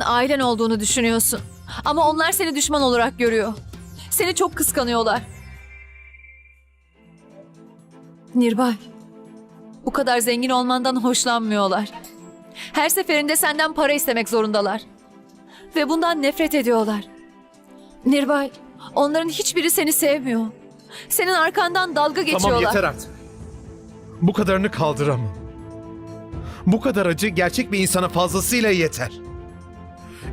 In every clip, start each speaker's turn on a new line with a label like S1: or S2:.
S1: ailen olduğunu düşünüyorsun. Ama onlar seni düşman olarak görüyor. Seni çok kıskanıyorlar. Nirbay, bu kadar zengin olmandan hoşlanmıyorlar. Her seferinde senden para istemek zorundalar. Ve bundan nefret ediyorlar. Nirbay, onların hiçbiri seni sevmiyor. Senin arkandan dalga geçiyorlar.
S2: Tamam yeter artık. Bu kadarını kaldıramam. Bu kadar acı gerçek bir insana fazlasıyla yeter.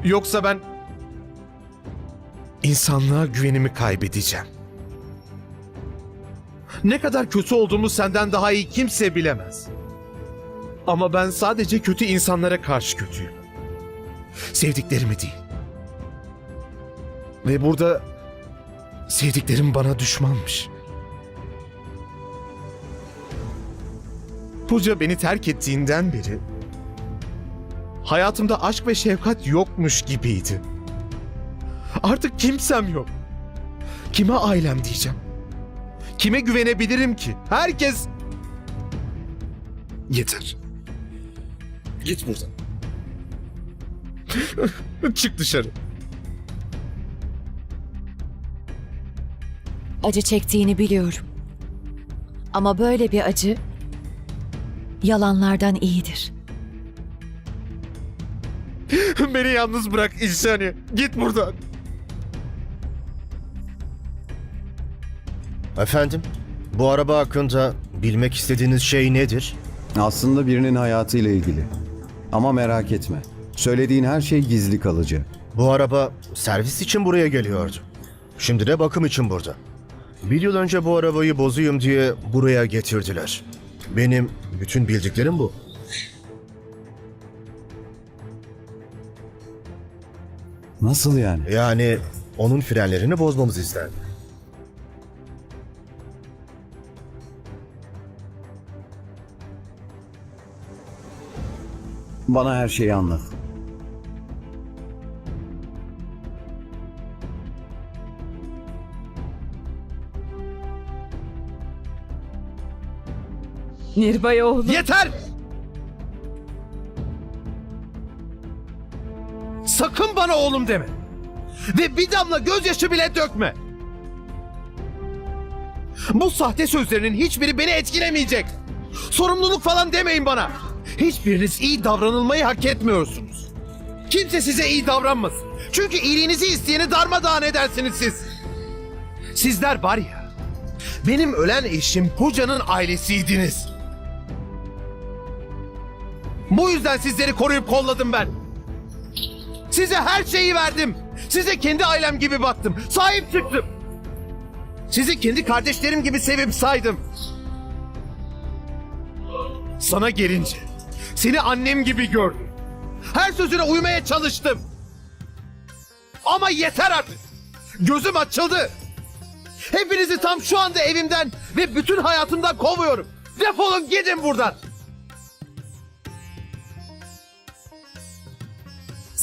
S2: Yoksa ben insanlığa güvenimi kaybedeceğim. Ne kadar kötü olduğumu senden daha iyi kimse bilemez. Ama ben sadece kötü insanlara karşı kötüyüm. Sevdiklerimi değil. Ve burada sevdiklerim bana düşmanmış. Pooja beni terk ettiğinden beri hayatımda aşk ve şefkat yokmuş gibiydi. Artık kimsem yok. Kime ailem diyeceğim? Kime güvenebilirim ki? Herkes... Yeter. Git buradan. Çık dışarı.
S1: Acı çektiğini biliyorum. Ama böyle bir acı yalanlardan iyidir.
S2: Beni yalnız bırak İhsani. Git buradan.
S3: Efendim, bu araba hakkında bilmek istediğiniz şey nedir?
S4: Aslında birinin hayatıyla ilgili. Ama merak etme. Söylediğin her şey gizli kalıcı.
S3: Bu araba servis için buraya geliyordu. Şimdi de bakım için burada. Bir yıl önce bu arabayı bozuyum diye buraya getirdiler. Benim bütün bildiklerim bu.
S4: Nasıl yani?
S3: Yani onun frenlerini bozmamızı istendi.
S4: Bana her şeyi anlat.
S5: Nirbay oğlum.
S2: Yeter! Sakın bana oğlum deme. Ve bir damla gözyaşı bile dökme. Bu sahte sözlerinin hiçbiri beni etkilemeyecek. Sorumluluk falan demeyin bana. Hiçbiriniz iyi davranılmayı hak etmiyorsunuz. Kimse size iyi davranmasın. Çünkü iyiliğinizi isteyeni darmadağın edersiniz siz. Sizler var ya, benim ölen eşim Puca'nın ailesiydiniz. Bu yüzden sizleri koruyup kolladım ben. Size her şeyi verdim. Size kendi ailem gibi baktım. Sahip çıktım. Sizi kendi kardeşlerim gibi sevip saydım. Sana gelince seni annem gibi gördüm. Her sözüne uymaya çalıştım. Ama yeter artık. Gözüm açıldı. Hepinizi tam şu anda evimden ve bütün hayatımdan kovuyorum. Defolun gidin buradan.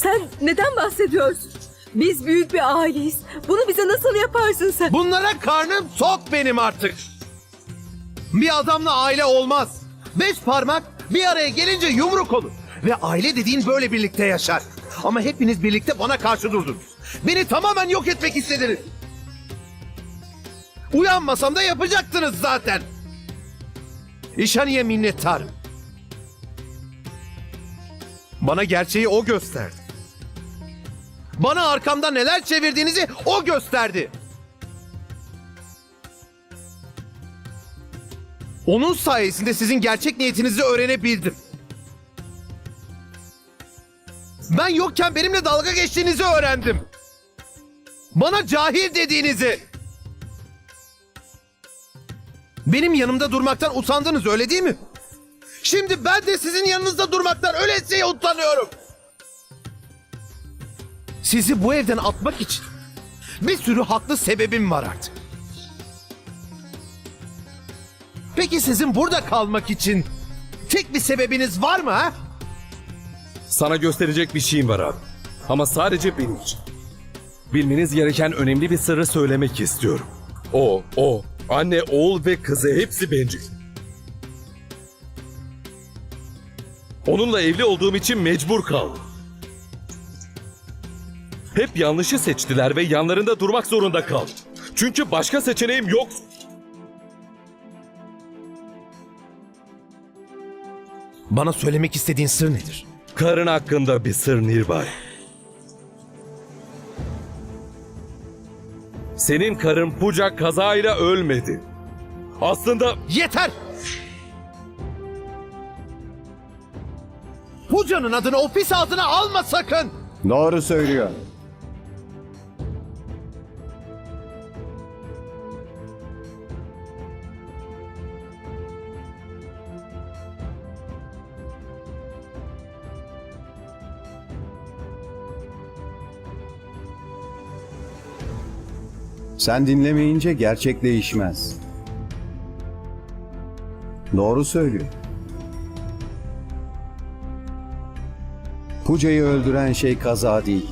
S5: Sen neden bahsediyorsun? Biz büyük bir aileyiz. Bunu bize nasıl yaparsın sen?
S2: Bunlara karnım tok benim artık. Bir adamla aile olmaz. Beş parmak bir araya gelince yumruk olur. Ve aile dediğin böyle birlikte yaşar. Ama hepiniz birlikte bana karşı durdunuz. Beni tamamen yok etmek istediniz. Uyanmasam da yapacaktınız zaten. İşhaniye minnettarım. Bana gerçeği o gösterdi. Bana arkamda neler çevirdiğinizi o gösterdi. Onun sayesinde sizin gerçek niyetinizi öğrenebildim. Ben yokken benimle dalga geçtiğinizi öğrendim. Bana cahil dediğinizi. Benim yanımda durmaktan utandınız öyle değil mi? Şimdi ben de sizin yanınızda durmaktan öylesiye utanıyorum. Sizi bu evden atmak için bir sürü haklı sebebim var artık. Peki sizin burada kalmak için tek bir sebebiniz var mı?
S6: Sana gösterecek bir şeyim var abi. Ama sadece benim için. Bilmeniz gereken önemli bir sırrı söylemek istiyorum. O, o, anne, oğul ve kızı hepsi bencil. Onunla evli olduğum için mecbur kaldım. Hep yanlışı seçtiler ve yanlarında durmak zorunda kaldım. Çünkü başka seçeneğim yok.
S2: Bana söylemek istediğin sır nedir?
S6: Karın hakkında bir sır Nirbay. Senin karın Puca kazayla ölmedi. Aslında
S2: Yeter! Puca'nın adını o pis ağzına alma sakın!
S4: Doğru söylüyor. Sen dinlemeyince gerçek değişmez. Doğru söylüyor. Puca'yı öldüren şey kaza değil.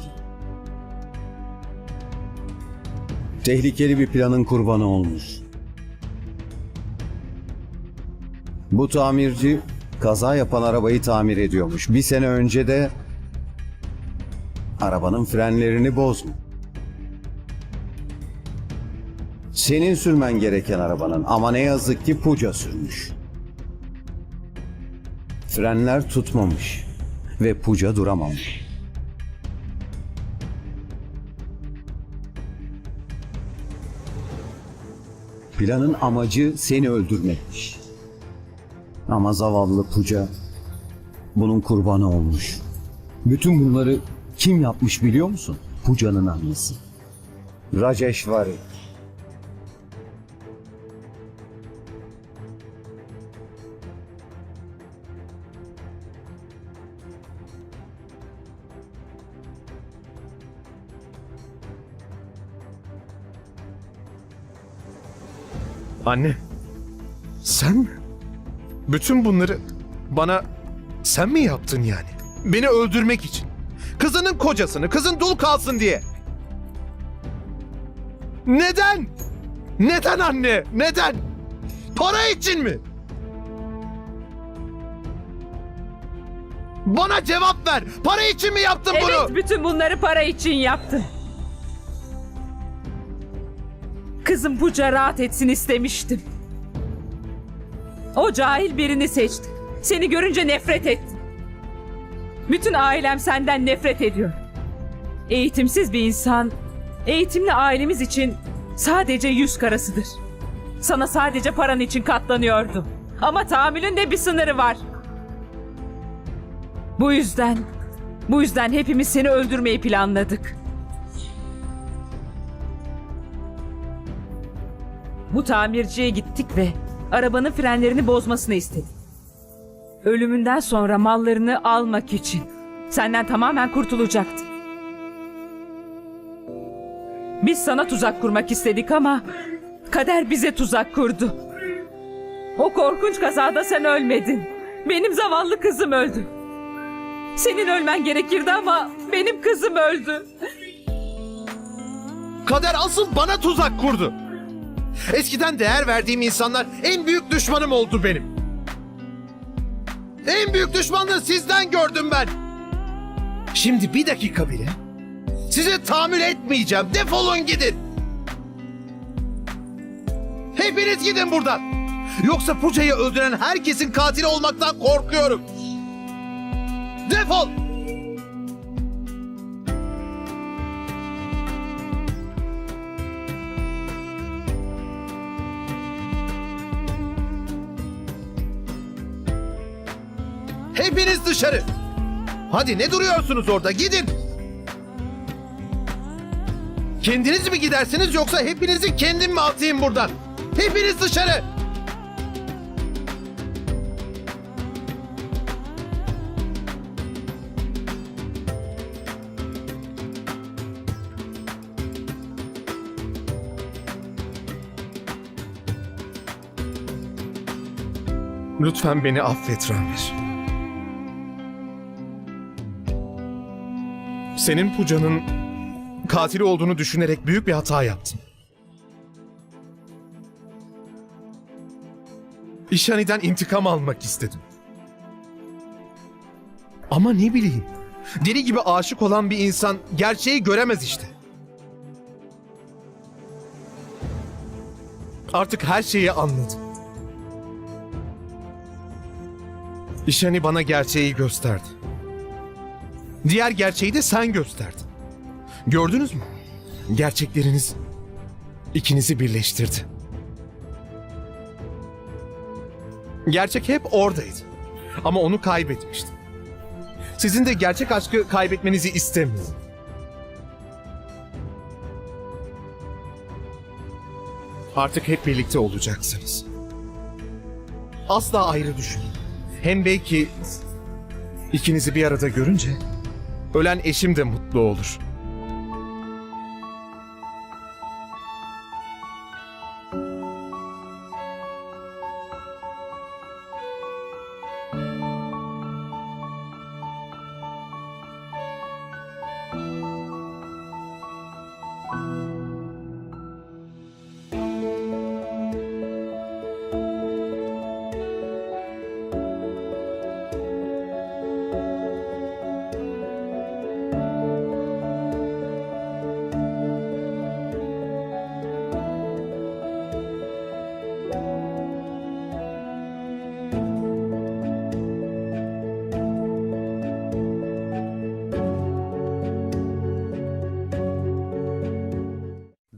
S4: Tehlikeli bir planın kurbanı olmuş. Bu tamirci kaza yapan arabayı tamir ediyormuş. Bir sene önce de arabanın frenlerini bozmuş. Senin sürmen gereken arabanın ama ne yazık ki Puca sürmüş. Frenler tutmamış ve Puca duramamış. Planın amacı seni öldürmekmiş. Ama zavallı Puca bunun kurbanı olmuş. Bütün bunları kim yapmış biliyor musun? Puca'nın annesi. Rajeshwari.
S2: Anne, sen mi? Bütün bunları bana sen mi yaptın yani? Beni öldürmek için. Kızının kocasını, kızın dul kalsın diye. Neden? Neden anne? Neden? Para için mi? Bana cevap ver. Para için mi yaptın bunu?
S5: Evet bütün bunları para için yaptı. Kızım Puca rahat etsin istemiştim. O cahil birini seçti. Seni görünce nefret ettim. Bütün ailem senden nefret ediyor. Eğitimsiz bir insan, eğitimli ailemiz için sadece yüz karasıdır. Sana sadece paran için katlanıyordu. Ama tahammülün de bir sınırı var. Bu yüzden, bu yüzden hepimiz seni öldürmeyi planladık. Bu tamirciye gittik ve arabanın frenlerini bozmasını istedik. Ölümünden sonra mallarını almak için senden tamamen kurtulacaktı. Biz sana tuzak kurmak istedik ama kader bize tuzak kurdu. O korkunç kazada sen ölmedin. Benim zavallı kızım öldü. Senin ölmen gerekirdi ama benim kızım öldü.
S2: Kader asıl bana tuzak kurdu. Eskiden değer verdiğim insanlar en büyük düşmanım oldu benim. En büyük düşmanlığı sizden gördüm ben. Şimdi bir dakika bile size tahammül etmeyeceğim. Defolun gidin. Hepiniz gidin buradan. Yoksa Puca'yı öldüren herkesin katili olmaktan korkuyorum. Defol. Hepiniz dışarı. Hadi ne duruyorsunuz orada? Gidin. Kendiniz mi gidersiniz yoksa hepinizi kendim mi atayım buradan? Hepiniz dışarı. Lütfen beni affet Ramir. Senin Puca'nın katili olduğunu düşünerek büyük bir hata yaptım. İşhani'den intikam almak istedim. Ama ne bileyim, Deli gibi aşık olan bir insan gerçeği göremez işte. Artık her şeyi anladım. İşani bana gerçeği gösterdi. Diğer gerçeği de sen gösterdin. Gördünüz mü? Gerçekleriniz ikinizi birleştirdi. Gerçek hep oradaydı. Ama onu kaybetmiştim. Sizin de gerçek aşkı kaybetmenizi istemiyorum. Artık hep birlikte olacaksınız. Asla ayrı düşünün. Hem belki ikinizi bir arada görünce ölen eşim de mutlu olur.